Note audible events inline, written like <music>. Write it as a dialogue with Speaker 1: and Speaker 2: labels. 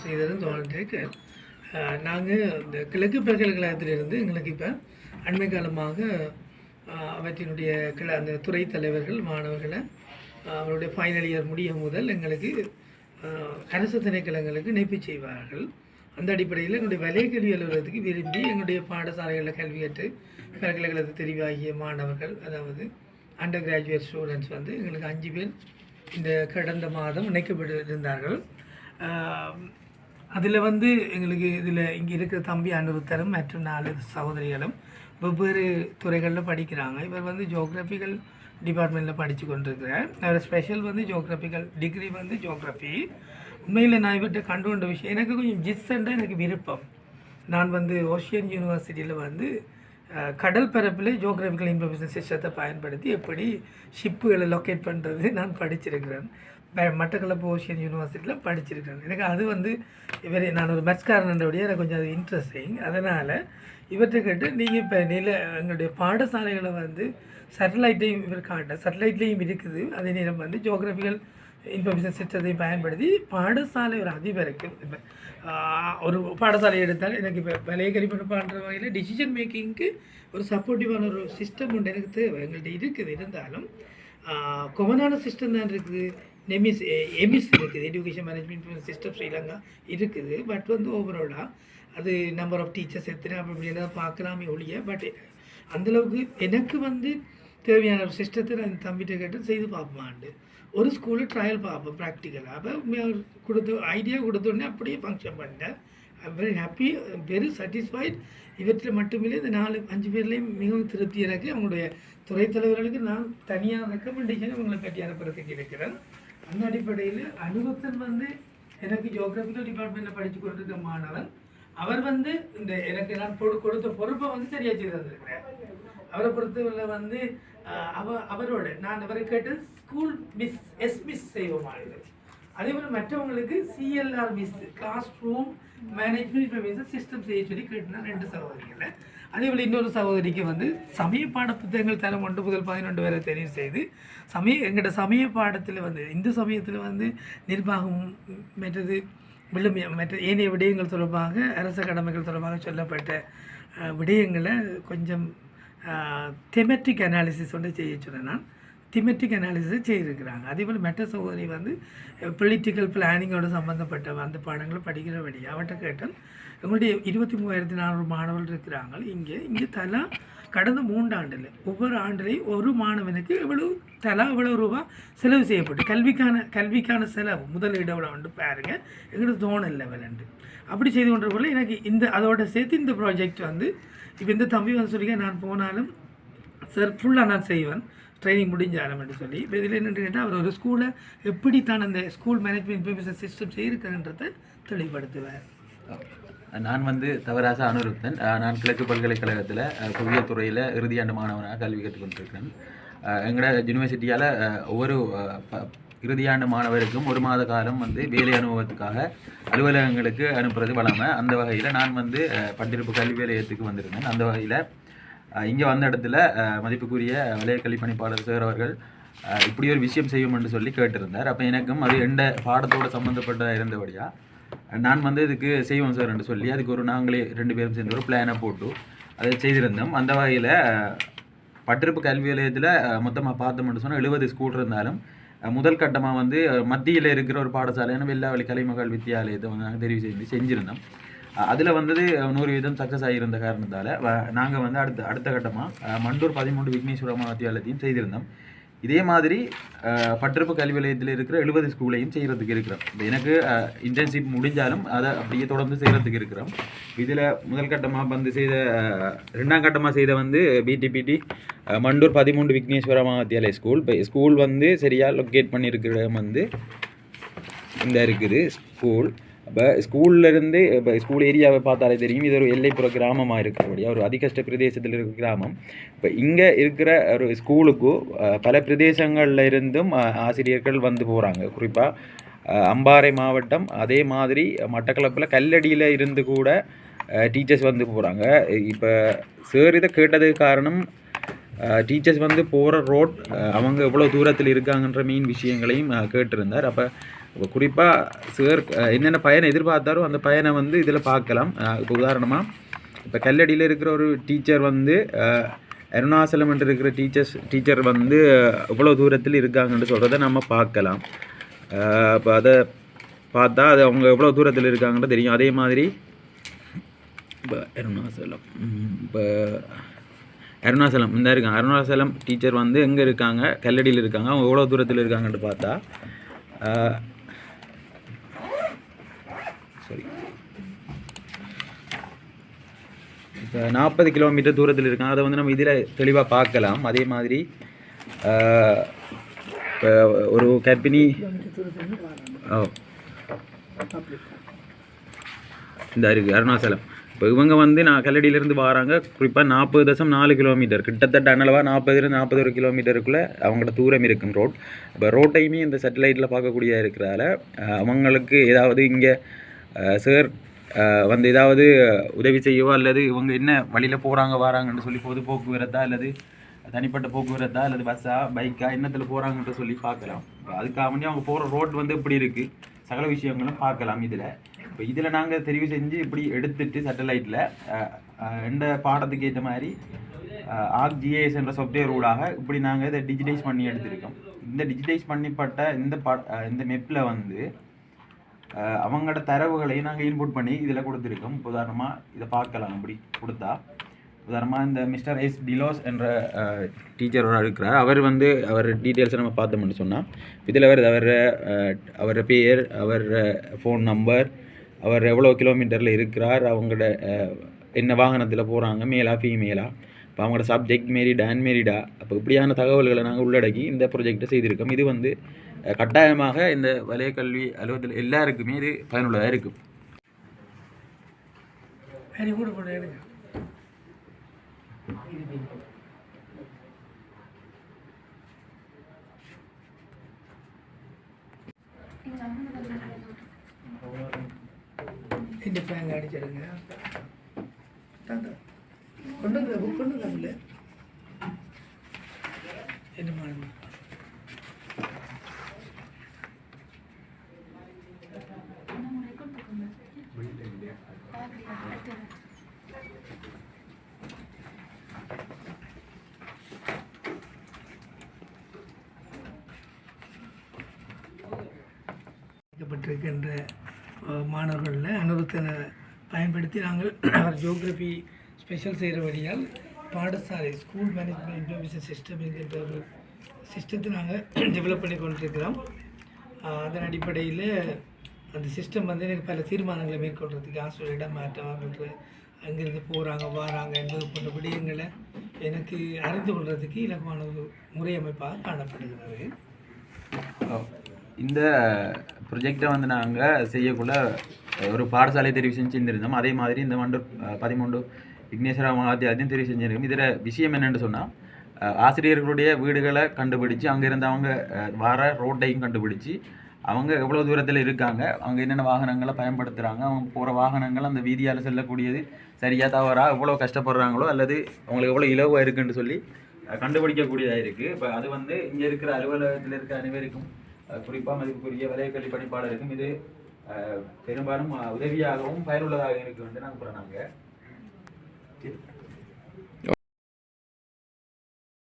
Speaker 1: ஸ்ரீதரன் தோழருக்கு நாங்கள் இந்த கிழக்கு பல்கலைக்கழகத்திலிருந்து எங்களுக்கு இப்போ அண்மை காலமாக அவற்றினுடைய கிள அந்த துறை தலைவர்கள் மாணவர்களை அவருடைய ஃபைனல் இயர் முடியும் முதல் எங்களுக்கு அரசு திணைக்களங்களுக்கு இணைப்பு செய்வார்கள். அந்த அடிப்படையில் எங்களுடைய வலய கல்வி அலுவலகத்துக்கு விரும்பி எங்களுடைய பாடசாலைகளில் கல்வி கற்று பல்கலைக்கழகத்தை தெரிவாகிய மாணவர்கள் அதாவது அண்டர் கிராஜுவேட் ஸ்டூடெண்ட்ஸ் வந்து எங்களுக்கு அஞ்சு பேர் இந்த கடந்த மாதம் இணைக்கப்பட்டிருந்தார்கள் அதில் வந்து எங்களுக்கு இதில் இங்கே இருக்கிற தம்பி அனுருத்தரும் மற்றும் நாலு சகோதரிகளும் வெவ்வேறு துறைகளில் படிக்கிறாங்க. இவர் வந்து ஜோக்ரஃபிக்கல் டிபார்ட்மெண்ட்டில் படித்து கொண்டிருக்கிறார். அவர் ஸ்பெஷல் வந்து ஜோக்ரஃபிக்கல் டிகிரி வந்து ஜோக்ரஃபி உண்மையில் நான் இவர்கிட்ட கண்டு கொண்ட விஷயம் எனக்கு கொஞ்சம் ஜிஸ்ஸண்டாக எனக்கு விருப்பம். நான் வந்து ஓஷியன் யூனிவர்சிட்டியில் வந்து கடல் பரப்பில் ஜோக்ரஃபிக்கல் இன்ஃபர்மேஷன் சிஸ்டத்தை பயன்படுத்தி எப்படி ஷிப்புகளை லொக்கேட் பண்ணுறது நான் படிச்சிருக்கிறேன். மட்டக்களப்பு ஓஷியன் யூனிவர்சிட்டியில் படிச்சிருக்கிறேன் எனக்கு அது வந்து இவர் நான் ஒரு மெட்ஸ்காரனுடைய எனக்கு கொஞ்சம் அது இன்ட்ரெஸ்டிங் அதனால் இவற்றை கேட்டு நீங்கள் இப்போ நில எங்களுடைய பாடசாலைகளை வந்து சேட்டலைட்டையும் இவர் காட்ட சேட்டலைட்லேயும் இருக்குது. அதே நேரம் வந்து ஜோக்ரஃபிக்கல் இன்ஃபர்மேஷன் சிஸ்டத்தையும் பயன்படுத்தி பாடசாலை ஒரு அதிபருக்கு இப்போ ஒரு பாடசாலை எடுத்தால் எனக்கு இப்போ விலையை கழிப்பு பண்ணுற வகையில் டிசிஷன் மேக்கிங்க்கு ஒரு சப்போர்ட்டிவான ஒரு சிஸ்டம் ஒன்று எனக்கு தேவை. எங்கள்கிட்ட இருக்குது. இருந்தாலும் கொமனான சிஸ்டம் தான் இருக்குது. நெமிஸ் எமிஸ் eh, இருக்குது. எஜுகேஷன் மேனேஜ்மெண்ட் சிஸ்டம் ஸ்ரீலங்கா இருக்குது. பட் வந்து ஓவராலாக அது நம்பர் ஆஃப் டீச்சர்ஸ் எத்தனை அப்படி பார்க்கலாமே ஒழிய பட் அந்தளவுக்கு எனக்கு வந்து தேவையான ஒரு சிஸ்டத்தை நான் தம்பிகிட்ட கேட்டு செய்து பார்ப்பான்ண்டு ஒரு ஸ்கூலில் ட்ரையல் பார்ப்போம் ப்ராக்டிக்கலாக அப்போ கொடுத்து கொடுத்த ஐடியா கொடுத்தோடனே அப்படியே ஃபங்க்ஷன் பண்ணிட்டேன். I'm very happy very satisfied இவற்றில் மட்டுமில்லை இந்த நாலு அஞ்சு பேர்லேயும் மிகவும் திருப்தி எனக்கு அவங்களுடைய துறை தலைவர்களுக்கு நான் தனியாக ரெக்கமெண்டேஷன் உங்களை பற்றி அனுப்புறதுக்கு இருக்கிறேன். அந்த அடிப்படையில் அனுபத்தன் வந்து எனக்கு ஜியோகிராஃபிக்கல் டிபார்ட்மெண்ட்டில் படித்து கொண்டிருக்க மாணவன். அவர் வந்து இந்த எனக்கு நான் கொடு கொடுத்த பொறுப்பை வந்து சரியாக செய்து தந்திருக்கிறேன் அவரை பொறுத்தவரை வந்து அவ அவரோட நான் அவரை கேட்டு ஸ்கூல் மிஸ் எஸ் மிஸ் செய்வோமானது அதே போல் மற்றவங்களுக்கு CLR miss classroom management system செய்ய சொல்லி கேட்டுனா ரெண்டு சகோதரிகளை. அதே போல் இன்னொரு சகோதரிக்கு வந்து சமய பாட புத்தகங்கள் தரம் ஒன்று முதல் பதினொன்று வரை தெரிவு செய்து சமய எங்கள்கிட்ட சமய பாடத்தில் வந்து இந்து சமயத்தில் வந்து நிர்வாகம் மற்றது விழுமிய மற்ற ஏனைய விடயங்கள் தொடர்பாக அரச கடமைகள் தொடர்பாக சொல்லப்பட்ட விடயங்களை கொஞ்சம் தெமெட்ரிக் அனாலிசிஸ் ஒன்று செய்ய சொன்னேன் நான். திமெட்ரிக் அனாலிசிஸ் செய்திருக்கிறாங்க. அதே போல் மெட்ட சகோதரி வந்து பொலிட்டிக்கல் பிளானிங்கோடு சம்மந்தப்பட்ட அந்த பாடங்களை படிக்கிறபடி அவட்ட கேட்டால் எங்களுடைய இருபத்தி மூவாயிரத்தி நானூறு மாணவர்கள் இருக்கிறாங்க. இங்கே இங்கே தலா கடந்த மூன்றாண்டில் ஒவ்வொரு ஆண்டுலேயும் ஒரு மாணவனுக்கு எவ்வளவு தலா இவ்வளவு ரூபா செலவு செய்யப்பட்டு கல்விக்கான கல்விக்கான செலவு முதலீடு எவ்வளோ வந்து பாருங்கள் எங்களுக்கு தோணல் லெவல் உண்டு. அப்படி செய்து கொண்ட போல எனக்கு இந்த அதோட சேர்த்து இந்த ப்ராஜெக்ட் வந்து இப்போ இந்த தம்பி வந்து சொல்லிக்க நான் போனாலும் சார் ஃபுல்லாக நான் செய்வேன். ட்ரைனிங் முடிஞ்சாலும் என்று சொல்லி இப்போ இதில் என்னென்னு கேட்டால் அவர் ஒரு ஸ்கூலை எப்படி தான் அந்த ஸ்கூல் மேனேஜ்மெண்ட் இன்ஃபர்மேஷன் சிஸ்டம் செய்திருக்கிறன்றதை தெளிவுபடுத்துவார்.
Speaker 2: நான் வந்து தவராச அனுருத்தன் நான் கிழக்கு பல்கலைக்கழகத்தில் புவியியல் துறையில் இறுதியாண்டு மாணவனாக கல்வி கற்றுக்கொண்டிருக்கிறேன் எங்களோட யூனிவர்சிட்டியால் ஒவ்வொரு ப- இறுதியாண்டு மாணவருக்கும் ஒரு மாத காலம் வந்து வேலை அனுபவத்துக்காக அலுவலகங்களுக்கு அனுப்புறது வழமை. அந்த வகையில் நான் வந்து பட்டிருப்பு கல்வி வேலையத்துக்கு வந்திருந்தேன். அந்த வகையில் இங்கே வந்த இடத்துல மதிப்புக்குரிய வலையக்கல்வி பணிப்பாளர் சார் அவர்கள் இப்படி ஒரு விஷயம் செய்யும்னு சொல்லி கேட்டிருந்தார். அப்போ எனக்கும் அது எந்த பாடத்தோடு சம்மந்தப்பட்ட இருந்தபடியாக நான் வந்து இதுக்கு செய்வோம் சார் என்று சொல்லி அதுக்கு ஒரு நாங்களே ரெண்டு பேரும் சேர்ந்து ஒரு பிளானை போட்டு அதை செய்திருந்தோம். அந்த வகையில் பட்டிருப்பு கல்வி நிலையத்தில் மொத்தமாக பார்த்தோம்னு சொன்னால் எழுபது ஸ்கூல் இருந்தாலும் முதல் கட்டமாக வந்து மத்தியில் இருக்கிற ஒரு பாடசாலையான வெள்ளாவளி கலைமகள் வித்தியாலயத்தை வந்து நாங்கள் தெரிவு செஞ்சு செஞ்சுருந்தோம். அதில் வந்தது நூறு வீதம் சக்ஸஸ் ஆகியிருந்த காரணத்தால் நாங்கள் வந்து அடுத்த அடுத்த கட்டமாக மண்டூர் பதிமூன்று விக்னேஸ்வரமா வித்தியாலயத்தையும் செய்திருந்தோம். இதே மாதிரி பட்டிருப்பு கல்வி நிலையத்தில் இருக்கிற எழுபது ஸ்கூலையும் செய்கிறதுக்கு இருக்கிறோம். இப்போ எனக்கு இன்டர்ன்ஷிப் முடிஞ்சாலும் அதை அப்படியே தொடர்ந்து செய்கிறதுக்கு இருக்கிறோம். இதில் முதல் கட்டமாக வந்து செய்த ரெண்டாம் கட்டமாக செய்த வந்து பிடிபிடி மண்டூர் பதிமூன்று விக்னேஸ்வர மகாத்தியாலய ஸ்கூல். இப்போ ஸ்கூல் வந்து சரியாக லொக்கேட் பண்ணியிருக்கிற வந்து இந்த இருக்குது ஸ்கூல். அப்போ ஸ்கூல்லேருந்து இப்போ ஸ்கூல் ஏரியாவை பார்த்தாலே தெரியும் இது ஒரு எல்லைப்புற கிராமமாக இருக்கக்கூடிய ஒரு அதிகஷ்ட பிரதேசத்தில் இருக்கிற கிராமம். இப்போ இங்கே இருக்கிற ஒரு ஸ்கூலுக்கு பல பிரதேசங்களில் இருந்தும் ஆசிரியர்கள் வந்து போகிறாங்க குறிப்பாக அம்பாறை மாவட்டம் அதே மாதிரி மட்டக்களப்பில் கல்லடியில் இருந்து கூட டீச்சர்ஸ் வந்து போகிறாங்க இப்போ சார் இதை கேட்டதுக்கு காரணம் டீச்சர்ஸ் வந்து போகிற ரோட் அவங்க எவ்வளோ தூரத்தில் இருக்காங்கன்ற மெயின் விஷயங்களையும் கேட்டிருந்தார். அப்போ இப்போ குறிப்பாக சுகர் என்னென்ன பயனை எதிர்பார்த்தாரோ அந்த பயனை வந்து இதில் பார்க்கலாம். இப்போ உதாரணமாக இப்போ கல்லடியில் இருக்கிற ஒரு டீச்சர் வந்து அருணாசலம் என்று இருக்கிற டீச்சர்ஸ் டீச்சர் வந்து எவ்வளோ தூரத்தில் இருக்காங்கன்னு சொல்கிறத நம்ம பார்க்கலாம். இப்போ அதை பார்த்தா அது அவங்க எவ்வளோ தூரத்தில் இருக்காங்கன்னு தெரியும். அதே மாதிரி இப்போ அருணாசலம் இப்போ அருணாசலம் இந்த இருக்காங்க. அருணாசலம் டீச்சர் வந்து எங்கே இருக்காங்க? கல்லடியில் இருக்காங்க. அவங்க எவ்வளோ தூரத்தில் இருக்காங்கன்னு பார்த்தா சரி இப்போ நாற்பது கிலோமீட்டர் தூரத்தில் இருக்காங்க அதை வந்து நம்ம இதில் தெளிவாக பார்க்கலாம். அதே மாதிரி இப்போ ஒரு கர்ப்பிணி ஓ. இந்த இருக்குது அருணாச்சலம் இப்போ இவங்க வந்து நான் கல்லடியிலேருந்து வராங்க. குறிப்பாக நாற்பது தசம் நாலு கிலோமீட்டர். கிட்டத்தட்ட அனளவாக நாற்பதுலேருந்து நாற்பது ஒரு கிலோமீட்டருக்குள்ளே அவங்களோட தூரம் இருக்கும் ரோட். இப்போ ரோட்டையுமே இந்த சேட்டலைட்டில் பார்க்கக்கூடிய இருக்கிறதால அவங்களுக்கு ஏதாவது இங்கே சார் வந்து ஏதாவது உதவி செய்யவோ அல்லது இவங்க என்ன வழியில் போகிறாங்க வராங்கன்னு சொல்லி பொது போக்குவரத்தா அல்லது தனிப்பட்ட போக்குவரத்தா அல்லது பஸ்ஸா பைக்கா என்னத்தில் போகிறாங்கன்ற சொல்லி பார்க்கலாம். அதுக்காக வேண்டி அவங்க போகிற ரோட் வந்து இப்படி இருக்குது சகல விஷயங்களும் பார்க்கலாம் இதில். இப்போ இதில் நாங்கள் தெரிவு செஞ்சு இப்படி எடுத்துட்டு சேட்டலைட்டில் எந்த பாடத்துக்கு ஏற்ற மாதிரி ஆக் ஜிஏஎஸ் என்ற சாஃப்ட்வேர் ஊடாக இப்படி நாங்கள் இதை டிஜிட்டைஸ் பண்ணி எடுத்திருக்கோம். இந்த டிஜிட்டைஸ் பண்ணிப்பட்ட இந்த பா இந்த மெப்பில் வந்து அவங்களோட தரவுகளையும் நாங்கள் இன்புட் பண்ணி இதில் கொடுத்துருக்கோம். உதாரணமாக இதை பார்க்கலாம் இப்படி கொடுத்தா. உதாரணமாக இந்த மிஸ்டர் எஸ் டிலோஸ் என்ற டீச்சரோட இருக்கிறார். அவர் வந்து அவர் டீட்டெயில்ஸை நம்ம பார்த்தோம்னு சொன்னால் இதில் வருது அவர் அவர் பேர் அவர் ஃபோன் நம்பர் அவர் எவ்வளோ கிலோமீட்டரில் இருக்கிறார் அவங்களோட என்ன வாகனத்தில் போகிறாங்க மேலா ஃபீமேலா இப்போ அவங்களோட சப்ஜெக்ட் மேரிடா அன்மேரிடா அப்போ இப்படியான தகவல்களை நாங்கள் உள்ளடக்கி இந்த ப்ரொஜெக்டை செய்திருக்கோம். இது வந்து கட்டாயமாக இந்த வலய கல்வி அலுவலகத்தில் எல்லாருக்குமே இது பயனுள்ளதாக இருக்கும்.
Speaker 1: இந்த ஃபேன் அடிச்சிடுங்க. தாத்தா கொண்டு வந்து புக் கொண்டு வந்து என்ன மாதிரி மாணவர்களில் அனுபவத்தினை பயன்படுத்தி நாங்கள் <clears throat> ஜியோகிரபி ஸ்பெஷல் செய்கிற வழியால் பாடசாலை ஸ்கூல் மேனேஜ்மெண்ட் இன்ஃபர்மேஷன் சிஸ்டம் என்கின்ற ஒரு சிஸ்டத்தை நாங்கள் டெவலப் பண்ணி கொண்டிருக்கிறோம். அதன் அடிப்படையில் அந்த சிஸ்டம் வந்து எனக்கு பல தீர்மானங்களை மேற்கொள்கிறதுக்கு ஆசிரியர் இடம் மாற்றம் அவர்கள் அங்கேருந்து போகிறாங்க வராங்க என்பது போன்ற விடயங்களை எனக்கு அறிந்து கொள்வதுக்கு இலகுவான ஒரு முறையமைப்பாக காணப்படுகிறது.
Speaker 2: இந்த ப்ரொஜெக்டை வந்து நாங்கள் செய்யக்குள்ள ஒரு பாடசாலை தெரிவு செஞ்சு அதே மாதிரி இந்த மண்டு பதிமூன்று விக்னேஸ்வரா மகாத்தியாத்தையும் தெரிவு செஞ்சிருக்கோம். இதில் விஷயம் என்னென்னு சொன்னால் ஆசிரியர்களுடைய வீடுகளை கண்டுபிடிச்சு அங்கே இருந்தவங்க வர ரோட்டையும் கண்டுபிடிச்சு அவங்க எவ்வளோ தூரத்தில் இருக்காங்க அவங்க என்னென்ன வாகனங்களை பயன்படுத்துகிறாங்க அவங்க போகிற வாகனங்கள் அந்த வீதியால் செல்லக்கூடியது சரியாக தவறா எவ்வளோ கஷ்டப்படுறாங்களோ அல்லது அவங்களுக்கு எவ்வளோ இலவாக இருக்குன்னு சொல்லி கண்டுபிடிக்கக்கூடியதாக இருக்குது இப்போ அது வந்து இங்கே இருக்கிற அலுவலகத்தில் இருக்கிற அனைவருக்கும் குறிப்பாக மதிப்புக்குரிய வலையக்கல்வி பணிப்பாளருக்கும் இது பெரும்பாலும் உதவியாகவும் பயனுள்ளதாக இருக்கு வந்து நாங்கள் நாங்கள் திருப்பேன்